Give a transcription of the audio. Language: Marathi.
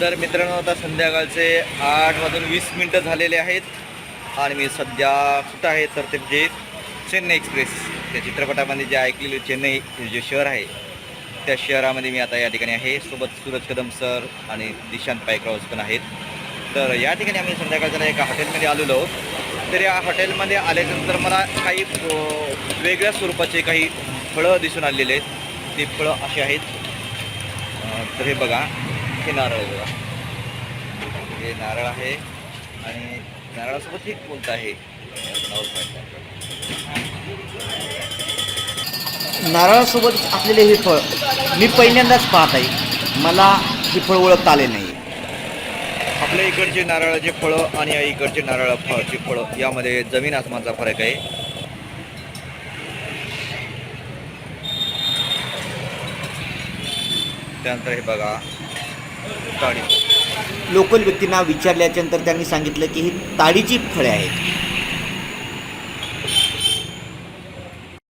तर मित्रांनो आता संध्याकाळचे आठ वाजून वीस मिनटं झालेले आहेत. आणि मी सध्या कुठं आहे तर ते जे चेन्नई एक्सप्रेस. त्या चित्रपटामध्ये जे ऐकलेले चेन्नई हे जे शहर आहे त्या शहरामध्ये मी आता या ठिकाणी आहे. सोबत सूरज कदम सर आणि दिशांत पायक्रॉस पण आहेत. तर या ठिकाणी आम्ही संध्याकाळच्या एका हॉटेलमध्ये आलेलो आहोत. तर या हॉटेलमध्ये आल्यानंतर मला काही वेगळ्या स्वरूपाचे काही फळं दिसून आलेले आहेत. ते फळं असे आहेत. तर हे बघा. हे नारळ आहे बघा. हे नारळ आहे आणि नारळासोबत हे कोणतं आहे? नारळासोबत असलेले हे फळ मी पहिल्यांदाच पाहत आहे. मला हे फळ ओळखता आले नाही. आपल्या इकडचे नारळाचे फळं आणि या इकडचे नारळ फळाची फळं यामध्ये जमीन आसमानचा फरक आहे. त्यानंतर हे बघा. ताडी. लोकल व्यक्तींना विचारल्याच्यानंतर त्यांनी सांगितलं की ही ताडीची फळे आहेत.